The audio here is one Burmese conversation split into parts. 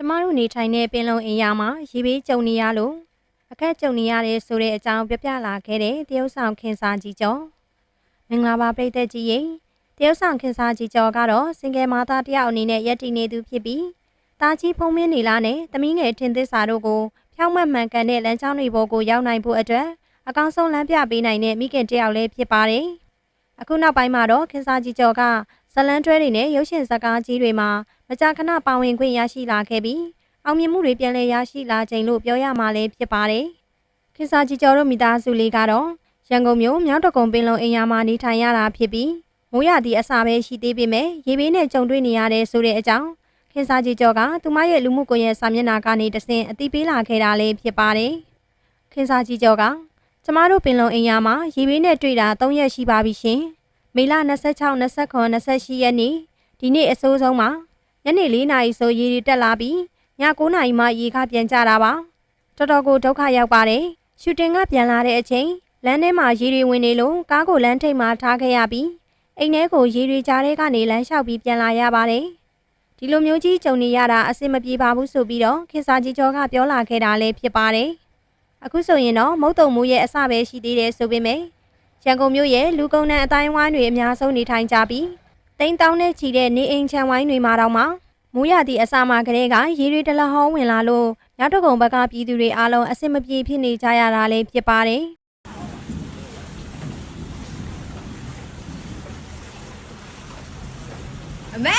ကျမတို့နေထိုင်တဲ့ပင်လုံအိမ်ယာမှာရေဘေးကြုံနေရလို့အခက်ကြုံနေရတယ်ဆိုတဲ့အကြောင်းပြပြလာခဲ့တဲ့တရုတ်ဆောင်ခင်စာကြီးကျော်မင်္ဂလာပါပရိသတ်ကြီးရေတရုတ်ဆောင်ခင်စာကြီးကျော်ကတော့စင်ကယ်မာသားတယောက်အနေနဲ့ရက်တည်နေသူဖြစ်ပြီးတာကြီးဖုံးမင်းနေလားနဲ့သမီးငယ်ထင်သစ္စာတို့ကိုဖြောင်းမတ်မှန်ကန်တဲ့လမ်းကြောင်းတွေပေါ်ကိုရောက်နိုင်ဖို့အတွက်အကောင်းဆုံးလမ်းပြပေးနိုင်တဲ့မိခင်တယောက်လည်းဖြစ်ပါတယ်အခုနောက်ပိုင်းမှာတော့ခင်စာကြီးကျော်က ဇလန်းတွဲတွေနဲ့ရုပ်ရှင်ဇာတ်ကားကြီးတွေမှာမကြာခဏပါဝင်ခွင့်ရရှိလာခဲ့ပြီးအောင်မြင်မှုတွေပြန်လည်ရရှိလာချိန်လို့ပြောရမှာလည်းဖြစ်ပါတယ်။ခေတ်စာကြီးကျော်တို့မိသားစုလေးကတော့ရန်ကုန်မြို့မြောက်တကုံပင်လုံအိမ်ယာမှာနေထိုင်ရတာဖြစ်ပြီးမိုးရသည့်အစာပဲရှိသေးပေမဲ့ရေဘေးနဲ့ကြုံတွေ့နေရတဲ့ဆိုတဲ့အကြောင်းခေတ်စာကြီးကျော်ကသူမရဲ့လူမှုကွန်ရက်စာမျက်နှာကနေတဆင့်အသိပေးလာခဲ့တာလည်းဖြစ်ပါတယ်။ခေတ်စာကြီးကျော်ကကျမတို့ပင်လုံအိမ်ယာမှာရေဘေးနဲ့တွေ့တာ၃ရက်ရှိပါပြီရှင်။ မေလ26 29 28ရက်နေ့ဒီနေ့အစိုးဆုံးမှာညနေ၄နာရီဆိုရေတွေတက်လာပြီးည9နာရီမှရေခပြန်ကြတာပါတော်တော်ကိုဒုက္ခရောက်ပါတယ်ရှူတင်ကပြန်လာတဲ့အချိန်လမ်းထဲမှာရေတွေဝင်နေလို့ကားကိုလမ်းထိပ်မှာထားခဲ့ရပြီးအိမ်ထဲကိုရေတွေကြားထဲကနေလမ်းလျှောက်ပြီးပြန်လာရပါတယ်ဒီလိုမျိုးကြီးကြုံနေရတာအဆင်မပြေပါဘူးဆိုပြီးတော့ခေစာကြီးကျော်ကပြောလာခဲ့တာလည်းဖြစ်ပါတယ်အခုဆိုရင်တော့မုတ်တုံမိုးရဲ့အစပဲရှိသေးတယ်ဆိုပေမဲ့ ရန်ကုန်မြို့ရဲ့လူကုန်နှံအတိုင်းဝိုင်းတွေအများဆုံးနေထိုင်ကြပြီးတိမ်တောင်းနဲ့ချီတဲ့နေအိမ်ချမ်းဝိုင်းတွေမှာတော့မှမိုးရသည့်အစာမှာကလေးကရေတွေတလဟောင်းဝင်လာလို့ရောက်တကုံဘက်ကပြည်သူတွေအားလုံးအဆင်မပြေဖြစ်နေကြရတာလည်းဖြစ်ပါတယ်အမေ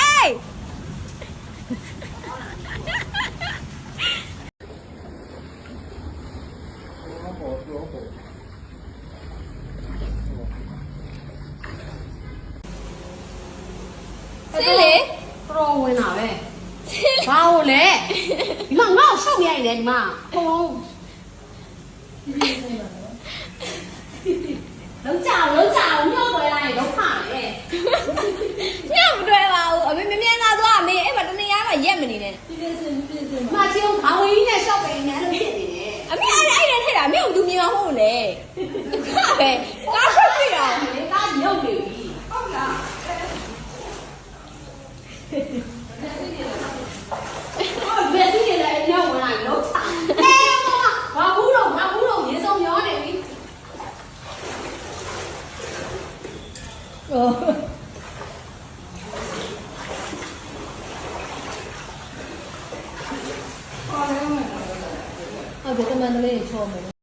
ဆင်းလေတော်ဝင်လာပဲဘာလို့လဲဒီမှာငါ့ကိုရှောက်ရိုက်တယ်ဒီမှာအကုန်လုံးလုံးကြအောင်လုံးကြအောင်ညှော့ပွဲလိုက်ဒုက္ခလေညမတွေ့ပါဘူးအမေမမြင်သာသွားအမေအဲ့မှာတနေရာမှာရက်မနေနဲ့မချင်းခေါင်းဝင်းနဲ့ရှောက်ပဲနေလို့ဖြစ်နေတယ်အမေအဲ့အဲ့နဲ့ထိတာအမေကလူမြင်မှာဟုတ်လေခါပဲကားထွက်ပြီတော့ လေကားရုပ်နေပြီ ဟုတ်လားဘယ်စီး